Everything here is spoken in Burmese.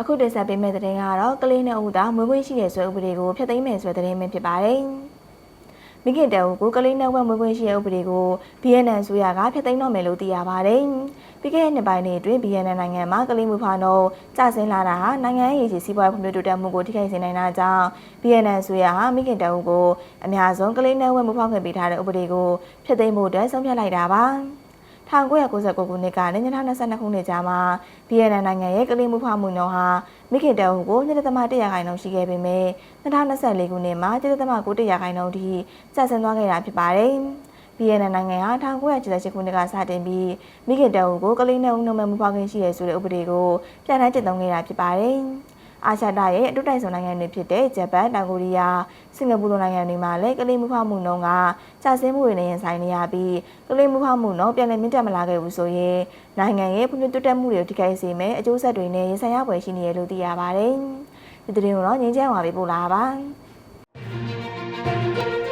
အခုတင်ဆက်ပေးမယ့်သတင်းကတော့ကလေးနဲ့ဦးသားမွေးခွင့်ရှိတဲ့ဆွဲဥပဒေကိုဖျက်သိမ်းမယ်ဆိုတဲ့သတင်းပဲဖြစ်ပါတယ်။မိခင်တဲဦးကိုကလေးနဲ့ဝက်မွေးခွင့်ရှိတဲ့ဥပဒေကို BNN ဆိုရကဖျက်သိမ်းတော့မယ်လို့သိရပါတယ်။ပြီးခဲ့တဲ့နှစ်ပိုင်းတွေအတွင်း BNN နိုင်ငံမှာကလေးမွေးဖွားနှုန်းကျဆင်းလာတာဟာနိုင်ငံရေးရည်စီးပွားဖွံ့ဖြိုးတိုးတက်မှုကိုထိခိုက်စေနိုင်တာကြောင့် BNN ဆိုရဟာမိခင်တဲဦးကိုအများဆုံးကလေးနဲ့ဝက်မွေးဖွားခွင့်ပေးထားတဲ့ဥပဒေကိုဖျက်သိမ်းဖို့အတွက်ဆုံးဖြတ်လိုက်တာပါ။ 1999ခုနှစ်ကနေ2022ခုနှစ်ကြားမှာ BNN နိုင်ငံရဲ့ကလေးမှုဖွားမှုနှုန်းဟာမိခင်တဲအုပ်ကို2.1ရာခိုင်နှုန်းရှိခဲ့ပေမဲ့2024ခုနှစ်မှာ1.9ရာခိုင်နှုန်းထိကျဆင်းသွားခဲ့တာဖြစ်ပါတယ်။ BNN နိုင်ငံဟာ1978ခုနှစ်ကစတင်ပြီးမိခင်တဲအုပ်ကိုကလေးနဲ့ဦးနှုံမဲ့မှုဖွားခွင့်ရှိရဆိုတဲ့ဥပဒေကိုပြန်လှန်ကျင့်သုံးခဲ့တာဖြစ်ပါတယ်။ အာရှတရဲ့အတုတိုက်ဆုံနိုင်ငံတွေဖြစ်တဲ့ဂျပန်တောင်ကိုရီးယားစင်ကာပူလိုနိုင်ငံတွေမှာလည်းကလေးမှုဖောက်မှုနှုန်းကကျဆင်းမှုတွေနဲ့ရင်ဆိုင်နေရပြီးကလေးမှုဖောက်မှုနှုန်းပြန်လည်မြင့်တက်မလာခဲ့ဘူးဆိုရင်နိုင်ငံရဲ့ဖွံ့ဖြိုးတိုးတက်မှုတွေကိုထိခိုက်စေမယ့်အကျိုးဆက်တွေနဲ့ရင်ဆိုင်ရဖွယ်ရှိနေတယ်လို့သိရပါတယ်။ဒီသတင်းကိုတော့ငင်းချမ်းပါပေးပို့လာပါ။